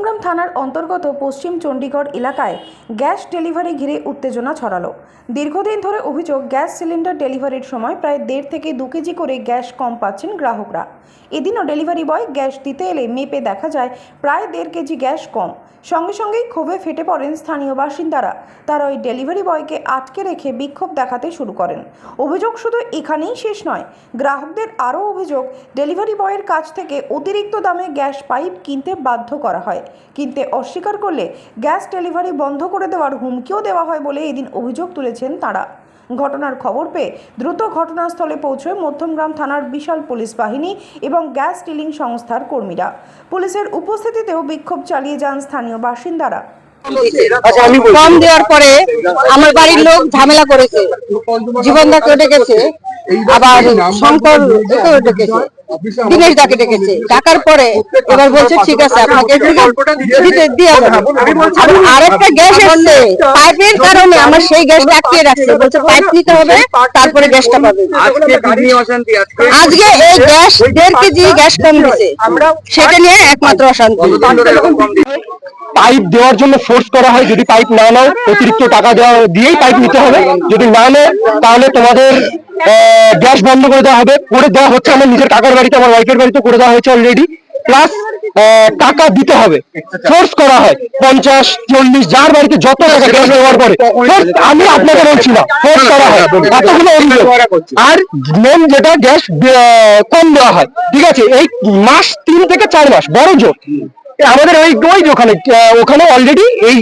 মধ্যমগ্রাম থানার অন্তর্গত পশ্চিম চণ্ডীগড় এলাকায় গ্যাস ডেলিভারি ঘিরে উত্তেজনা ছড়ালো। দীর্ঘদিন ধরে অভিযোগ, গ্যাস সিলিন্ডার ডেলিভারির সময় প্রায় দেড় থেকে দু কেজি করে গ্যাস কম পাচ্ছেন গ্রাহকরা। এদিনও ডেলিভারি বয় গ্যাস দিতে এলে মেপে দেখা যায়, প্রায় দেড় কেজি গ্যাস কম। সঙ্গে সঙ্গেই ক্ষোভে ফেটে পড়েন স্থানীয় বাসিন্দারা। তারা ওই ডেলিভারি বয়কে আটকে রেখে বিক্ষোভ দেখাতে শুরু করেন। অভিযোগ শুধু এখানেই শেষ নয়, গ্রাহকদের আরও অভিযোগ, ডেলিভারি বয়ের কাছ থেকে অতিরিক্ত দামে গ্যাস পাইপ কিনতে বাধ্য করা হয়। কিনতে অস্বীকার করলে গ্যাস ডেলিভারি বন্ধ করে দেওয়ার হুমকিও দেওয়া হয় বলে এদিন অভিযোগ তুলেছেন তারা। ঘটনার খবর পেয়ে দ্রুত ঘটনাস্থলে পৌঁছয় মধ্যমগ্রাম থানার বিশাল পুলিশ বাহিনী এবং গ্যাস ডিলিং সংস্থার কর্মীরা। পুলিশের উপস্থিতিতেও বিক্ষোভ চালিয়ে যান স্থানীয় বাসিন্দারা। আচ্ছা। কম দেওয়ার পরে আমার বাড়ির লোক ঝামেলা করেছে। জীবনদাকে ডেকেছে আবার শঙ্কর একেও ডেকেছে দিনেশ দাকে ডেকেছে। ডাকার পরে এবার বলছে ঠিক আছে আপনাকে দিতে দিয়ে আর আরেকটা গ্যাস এসছে। পাইপের কারণে আমার সেই গ্যাসটা আটকিয়ে রাখছে। বলছে পাইপ নিতে হবে তারপরে গ্যাসটা পাবে। আজকে বিঘ্নি অশান্তি আজকে আজকে এই গ্যাস দেড় কেজি গ্যাস কম দিছে সেটা নিয়ে একমাত্র অশান্তি? পাইপ দেওয়ার জন্য ফোর্স করা হয় যদি পাইপ না নাও অতিরিক্ত টাকা দেওয়া দিয়েই পাইপ নিতে হবে। যদি না নেয় তাহলে তোমাদের গ্যাস বন্ধ করে দেওয়া হবে। করে দেওয়া হচ্ছে আমার নিজের কাকার বাড়িতে, আমার ওয়াইফের বাড়িতে, করে দেওয়া হয়েছে অলরেডি প্লাস টাকা দিতে হবে। ফোর্স করা হয়। পঞ্চাশ, চল্লিশ, যার বাড়িতে যত টাকা গ্যাস ব্যবহার করে আমি আপনাকে বলছি না ফোর্স করা হয়। এতগুলো অভিযোগ। আর মেন যেটা গ্যাস কম দেওয়া হয়। ঠিক আছে? এই মাস তিন থেকে চার মাস, বড় জোর। আমাদের ওই ওই ওখানে ওখানে অলরেডি এই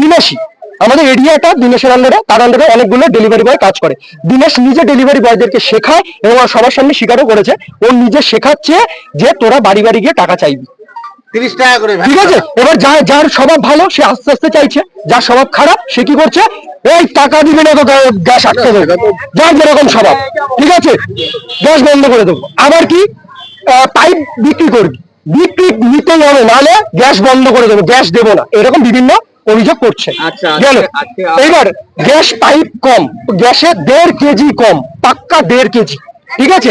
দিনেশই আমাদের এরিয়াটা দিনেশের আন্ডারে তার আন্ডারে অনেকগুলো ডেলিভারি বয় কাজ করে। দিনেশ নিজে ডেলিভারি বয়দেরকে শেখায় এবং সবার সামনে স্বীকারও করেছে। ও নিজে শেখাচ্ছে যে তোরা বাড়ি বাড়ি গিয়ে টাকা চাইবি। তিরিশ টাকা করে ঠিক আছে? এবার যার যার স্বভাব ভালো সে আস্তে আস্তে চাইছে। যার স্বভাব খারাপ সে কি করছে? এই টাকা দিবে না তো গ্যাস আটকে দেবে। যার যেরকম স্বভাব। ঠিক আছে? গ্যাস বন্ধ করে দেবো। আবার কি? পাইপ বিক্রি করবি। বিক্রি নিতেই হবে নাহলে গ্যাস বন্ধ করে দেবো। গ্যাস দেবো না। এরকম বিভিন্ন অভিযোগ করছে। এবার গেল। আজকে- আজকে আবার- এইবার গ্যাস পাইপ কম গ্যাসে দেড় কেজি কম পাক্কা দেড় কেজি। ঠিক আছে?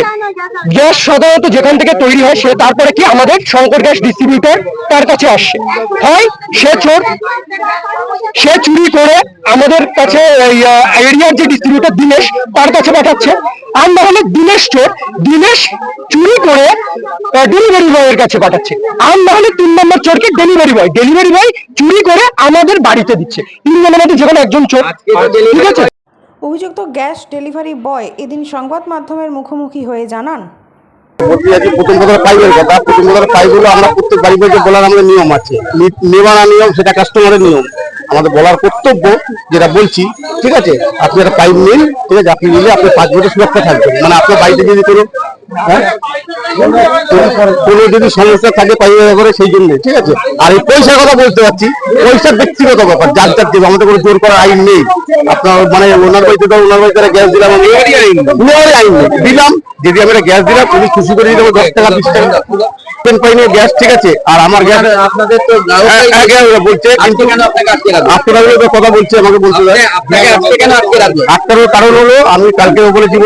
গ্যাস সাধারণত যেখান থেকে তৈরি হয় সে তারপরে কি আমাদের শঙ্কর গ্যাস ডিস্ট্রিবিউটর তার কাছে আসছে হয় সে চোর সে চুরি করে আমাদের কাছে এরিয়ার যে ডিস্ট্রিবিউটর দিনেশ তার কাছে পাঠাচ্ছে। আর না হলে দিনেশ চোর দিনেশ চুরি করে ডেলিভারি বয়ের কাছে পাঠাচ্ছে। আর না হলে তিন নম্বর চোরকে ডেলিভারি বয় ডেলিভারি বয় চুরি করে আমাদের বাড়িতে দিচ্ছে। তিনজনের মধ্যে যেখানে একজন চোর ঠিক আছে? অভিযুক্ত গ্যাস ডেলিভারি বয় এদিন সংবাদ মাধ্যমের মুখোমুখি হয়ে জানান। আমরা প্রত্যেক বাড়ি বলার আমাদের নিয়ম আছে। নেওয়ার নেওয়া নিয়ম, সেটা কাস্টমারের নিয়ম। আমাদের বলার কর্তব্য যেটা বলছি ঠিক আছে? আপনি একটা পাইপ নিন ঠিক আছে? আপনি নিলে আপনি পাঁচ বছর সুরক্ষা থাকবেন মানে আপনার বাড়িতে যদি কোনো হ্যাঁ? কোনো- যদি সমস্যা থাকে ব্যাপারে সেই জন্য ঠিক আছে? আর এই পয়সার কথা বলতে পারছি পয়সার ব্যক্তিগত ব্যাপার যার যার দেবে আমাদের কোনো জোর করার আইন নেই। আপনার মানে ওনার বাড়িতে তো ওনার বাড়িতে গ্যাস দিলাম আমি নেওয়ারই আইন নেই। দিলাম যদি আমি গ্যাস দিলাম তুমি খুশি করে দিতে দশ টাকা বিশ টাকা। পেন পাইনি গ্যাস ঠিক আছে। আর আমার গ্যাস আপনাদের তো হ্যাঁ, হ্যাঁ, গ্যাস বলছে কিন্তু আপনারা কথা বলছে আমাকে বলছে কারণ হলো আমি কালকে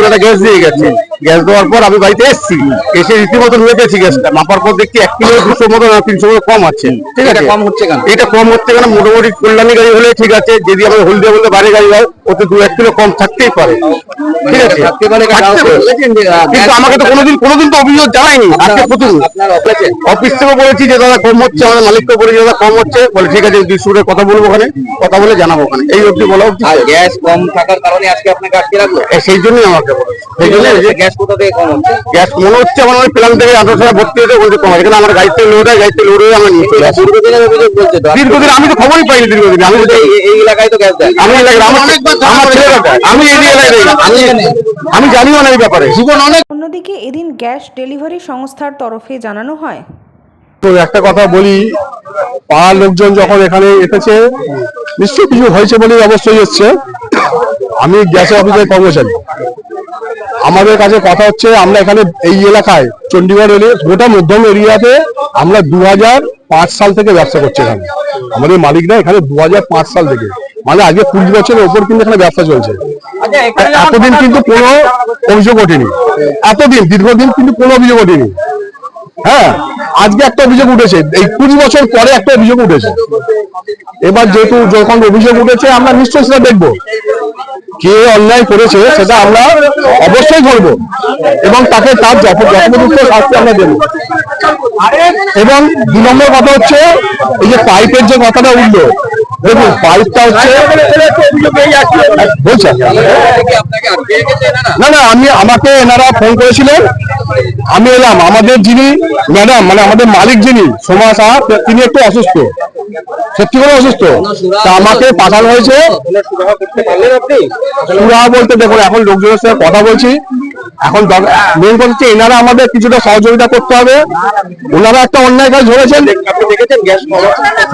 একটা গ্যাস দিয়ে গেছে। গ্যাস দেওয়ার পর আমি বাড়িতে এসেছি। এসে রীতিমতো মেপেছি গ্যাসটা মাপার পর দেখছি এক কিলো দুশো মতো না তিনশো মতো কম আছে। ঠিক আছে? কম হচ্ছে কেন? এটা কম হচ্ছে কেন? মোটামুটি কল্যাণী গাড়ি হলে ঠিক আছে। যদি আমরা হলদিয়া বলতে বাইরে গাড়ি হয় ওতে দু এক কিলো কম থাকতেই পারে। ঠিক আছে? যে, আহ, কিন্তু আমাকে তো কোনোদিন কোনোদিন তো অভিযোগ জানায়নি। আজকে প্রথম। আপনার অফিসে থেকে বলেছি যে দাদা কম হচ্ছে আমাদের মালিককে বলেছি দাদা কম হচ্ছে। বলে ঠিক আছে ডিস্ট্রিবিউটার কথা বলব ওখানে কথা বলে জানাব ওখানে। এই অবধি বলা অবধি। আর গ্যাস কম থাকার কারণে আজকে আপনাকে আটকে রাখল? সেই জন্যই আমাকে বলে সেই জন্য গ্যাস কোথা থেকে কম হচ্ছে? গ্যাস মনে হচ্ছে আমার ওই প্ল্যান থেকে আঠারোশো ভর্তি হয়েছে বলছে কম এখানে আমার গাড়িতে লোড হয় গাড়িতে লোড হয়ে আমার নিয়ে চলে আসে বলছে দীর্ঘদিন আমি তো খবরই পাইনি দীর্ঘদিন আমি এই- এলাকায় তো গ্যাস দেয়। আমি এলাকায় আমার ছেলেরা আমি এই এলাকায় আমি আমি জানিও না এই ব্যাপারে। জীবন অনেক অন্যদিকে এদিন গ্যাস ডেলিভারি সংস্থার তরফে জানানো হয়। তো একটা কথা বলি, পাড়ার লোকজন যখন এখানে এসেছে, নিশ্চয়ই কিছু হয়েছে বলেই অবশ্যই এসছে। আমি গ্যাসের অফিসের কর্মচারী। আমাদের কাছে কথা হচ্ছে, আমরা এখানে এই এলাকায় চণ্ডীগড় এলে গোটা মধ্যম এরিয়াতে আমরা দু সাল থেকে ব্যবসা করছি এখানে। আমাদের মালিকরা এখানে দু সাল থেকে। মানে আগে কুড়ি বছরের ওপর কিন্তু এখানে ব্যবসা চলছে। এতদিন কিন্তু কোনো অভিযোগ ওঠেনি। এতদিন দীর্ঘদিন কিন্তু কোনো অভিযোগ ওঠেনি। হ্যাঁ আজকে একটা অভিযোগ উঠেছে। এই কুড়ি বছর পরে একটা অভিযোগ উঠেছে। এবার যেহেতু যখন অভিযোগ উঠেছে আমরা নিশ্চয়ই সেটা দেখব। কে অন্যায় করেছে সেটা আমরা অবশ্যই ধরবো। এবং তাকে তার যথোপযুক্ত শাস্তি আমরা দেবো। এবং দু নম্বর কথা হচ্ছে এই যে পাইপের যে কথাটা উঠল দেখুন পাইপটা হচ্ছে বলছেন না? না আমি আমাকে এনারা ফোন করেছিলেন। আমি এলাম আমাদের যিনি ম্যাডাম মানে আমাদের মালিক যিনি সোমা সাহা তিনি একটু অসুস্থ। সত্যি করে অসুস্থ। তা আমাকে পাঠানো হয়েছে। বলতে দেখুন এখন লোকজনের সাথে কথা বলছি। এখন মেন কথা হচ্ছে এনারা আমাদের কিছুটা সহযোগিতা করতে হবে। ওনারা একটা অন্যায় কাজ ধরেছেন।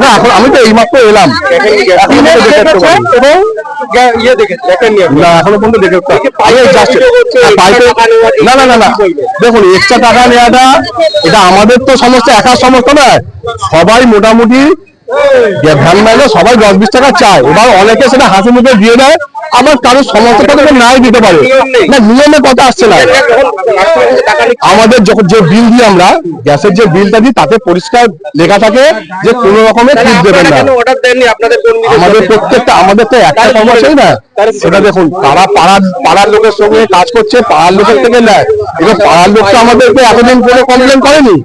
না এখন আমি তো এইমাত্র এলাম। এবং ইয়ে না এখনও পর্যন্ত দেখে নেওয়া, না না না না। দেখুন এক্সট্রা টাকা নেওয়াটা এটা আমাদের তো সমস্ত একার সমস্ত নয়। সবাই মোটামুটি ভ্যান মাইলে সবাই দশ বিশ টাকা চায়। এবার অনেকে সেটা হাসি মুখে দিয়ে দেয়। আবার কারোর সমস্ত টাকা নাই দিতে পারে। না নিয়মের কথা আসছে না। আমাদের যখন যে বিল দিই আমরা গ্যাসের যে বিলটা দিই তাতে পরিষ্কার লেখা থাকে যে কোনো রকমের ফিস দেবেন না। আমাদের প্রত্যেকটা আমাদের তো একটা সমস্যাই না। সেটা দেখুন তারা পাড়ার পাড়ার লোকের সঙ্গে কাজ করছে পাড়ার লোকের থেকে নেয়। এবার পাড়ার লোক তো আমাদেরকে এতদিন কোনো কমপ্লেন করেনি।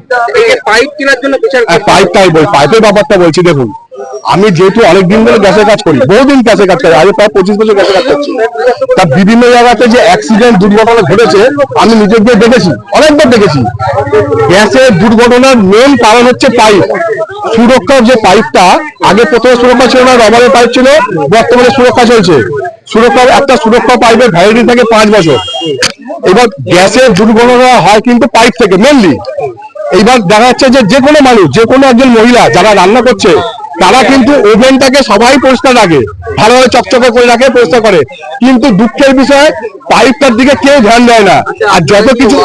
পাইপ কেনার জন্য পাইপ টাই বল পাইপের ব্যাপারটা বলছি দেখুন। আমি যেহেতু অনেকদিন ধরে গ্যাসের কাজ করি, বহুদিন গ্যাসের কাজ করি, আগে প্রায় পঁচিশ বছর গ্যাসের কাজ করছি। তা বিভিন্ন জায়গাতে যে অ্যাক্সিডেন্ট দুর্ঘটনা ঘটেছে, আমি নিজে গিয়ে দেখেছি, অনেকবার দেখেছি। গ্যাসের দুর্ঘটনার মেন কারণ হচ্ছে পাইপ সুরক্ষার যে পাইপটা আগে প্রথমে সুরক্ষা ছিল না রবারের পাইপ ছিল, বর্তমানে সুরক্ষা চলছে। সুরক্ষার, একটা সুরক্ষা পাইপের ভ্যালিডিটি থাকে পাঁচ বছর। এবার গ্যাসের দুর্ঘটনা হয় কিন্তু পাইপ থেকে মেনলি এইবার দেখা যাচ্ছে যে যে কোনো মানুষ যে কোনো একজন মহিলা যারা রান্না করছে তারা কিন্তু ওভেনটাকে সবাই পরিষ্কার রাখে, ভালোভাবে চকচকে করে রাখে, পরিষ্কার করে। কিন্তু দুঃখের বিষয় পাইপটার দিকে কেউ ধ্যান দেয় না। আর যত কিছু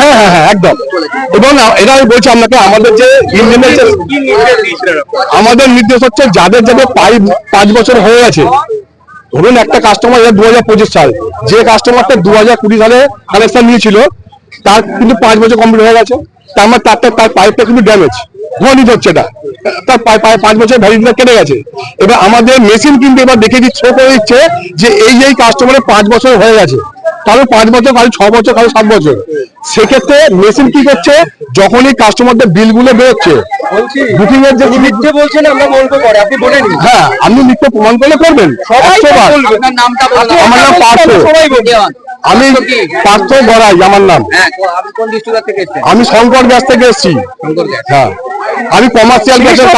হ্যাঁ হ্যাঁ হ্যাঁ একদম। এবং এটা আমি বলছি আপনাকে, আমাদের যে? আমাদের নির্দেশ হচ্ছে যাদের যাদের পাইপ পাঁচ বছর হয়ে গেছে। ধরুন একটা কাস্টমার দু হাজার পঁচিশ সাল, যে কাস্টমারটা দু হাজার কুড়ি সালে কানেকশন নিয়েছিল, তার কিন্তু পাঁচ বছর কমপ্লিট হয়ে গেছে। তার তার তার পাইপটা কিন্তু ড্যামেজ হচ্ছে এটা। তার পাই- পাঁচ বছর ভ্যালিডিটি কেটে গেছে। এবার আমাদের মেশিন কিন্তু এবার দেখে দিচ্ছে show করে দিচ্ছে যে এই এই কাস্টমারের পাঁচ বছর হয়ে গেছে। কারও পাঁচ বছর কারও ছ বছর কারও সাত বছর। সেক্ষেত্রে মেশিন কি করছে? যখনই কাস্টমারদের বিলগুলো বেরোচ্ছে বুকিং এর যে মিথ্যে বলছেন আমরা বলব পরে আপনি বলেনি। হ্যাঁ আপনি নিত্য প্রমাণ করলে করবেন। বলুন। আমার নাম পার্থ। সবাই বলবে আমি পার্থ বড়াই আমার নাম। হ্যাঁ আমি শঙ্কর গ্যাস থেকে এসছি। হ্যাঁ। আমি কমার্শিয়াল গ্যাসের